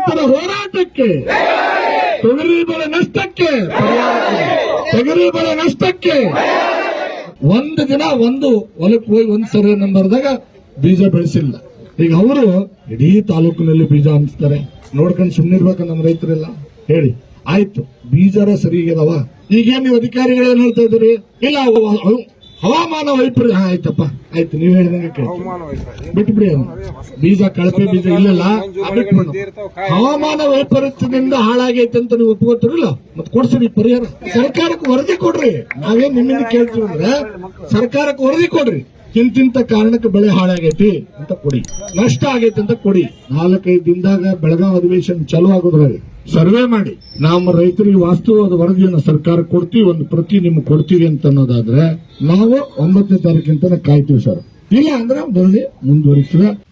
ರೈತರ ಹೋರಾಟಕ್ಕೆ ತೊಗರಿ ಬೆಳೆ ನಷ್ಟಕ್ಕೆ. ತೊಗರಿ ಬೆಳೆ ನಷ್ಟಕ್ಕೆ ಒಂದು ದಿನ ಒಂದು ಹೊಲಕ್ಕೆ ಹೋಗಿ ಒಂದ್ ಸರ್ವೆ ನಂಬರ್ದಾಗ ಬೀಜ ಬೆಳೆಸಿಲ್ಲ. ಈಗ ಅವರು ಇಡೀ ತಾಲೂಕಿನಲ್ಲಿ ಬೀಜ ಹಂಚ್ತಾರೆ. ನೋಡ್ಕೊಂಡು ಸುಮ್ಮನಿರ್ಬೇಕ ನಮ್ಮ ರೈತರೆಲ್ಲ ಹೇಳಿ, ಆಯ್ತು, ಬೀಜರ ಸರಿಗಿದಾವ ಈಗೇನ್ ನೀವು ಅಧಿಕಾರಿಗಳು ಏನ್ ಹೇಳ್ತಾ ಇದ್ದೀರಿ? ಇಲ್ಲ ಹವಾಮಾನ ವೈಪರೀತ್ಯ ಆಯ್ತಪ್ಪ. ಆಯ್ತು ನೀವು ಹೇಳಿದಂಗೆ ಬಿಟ್ಬಿಡಿ. ಬೀಜ ಕಳಪೆ ಬೀಜ ಇಲ್ಲಲ್ಲ ಹವಾಮಾನ ವೈಪರೀತ್ಯದಿಂದ ಹಾಳಾಗೈತೆ ಅಂತ ನೀವು ಒಪ್ಕೋತಿರಲ್ಲ? ಮತ್ತೆ ಕೊಡ್ಸಿರಿ ಪರಿಹಾರ. ಸರ್ಕಾರಕ್ಕೆ ವರದಿ ಕೊಡ್ರಿ. ನಾವೇನ್ ನಿಮ್ಮಿಂದ ಕೇಳ್ತೀವಿ ಅಂದ್ರೆ ಸರ್ಕಾರಕ್ಕೆ ವರದಿ ಕೊಡ್ರಿ. ಇಂತಿಂತ ಕಾರಣಕ್ಕೆ ಬೆಳೆ ಹಾಳಾಗೈತಿ ಅಂತ ಕೊಡಿ. ನಷ್ಟ ಆಗೈತೆ ಅಂತ ಕೊಡಿ. ನಾಲ್ಕೈದು ದಿನದಾಗ ಬೆಳಗಾವಿ ಅಧಿವೇಶನ ಚಾಲೂ ಆಗೋದ್ರಾಗ ಸರ್ವೆ ಮಾಡಿ. ನಮ್ಮ ರೈತರಿಗೆ ವಾಸ್ತವವಾದ ವರದಿಯನ್ನು ಸರ್ಕಾರ ಕೊಡ್ತೀವಿ, ಒಂದು ಪ್ರತಿ ನಿಮ್ಗೆ ಕೊಡ್ತೀವಿ ಅಂತ ಅನ್ನೋದಾದ್ರೆ, ನಾವು ಒಂಬತ್ತನೇ ತಾರೀಕಿಂತ ಕಾಯ್ತೀವಿ ಸರ್. ಇಲ್ಲ ಅಂದ್ರೆ ಧರಣಿ ಮುಂದುವರಿಸ್ತದೆ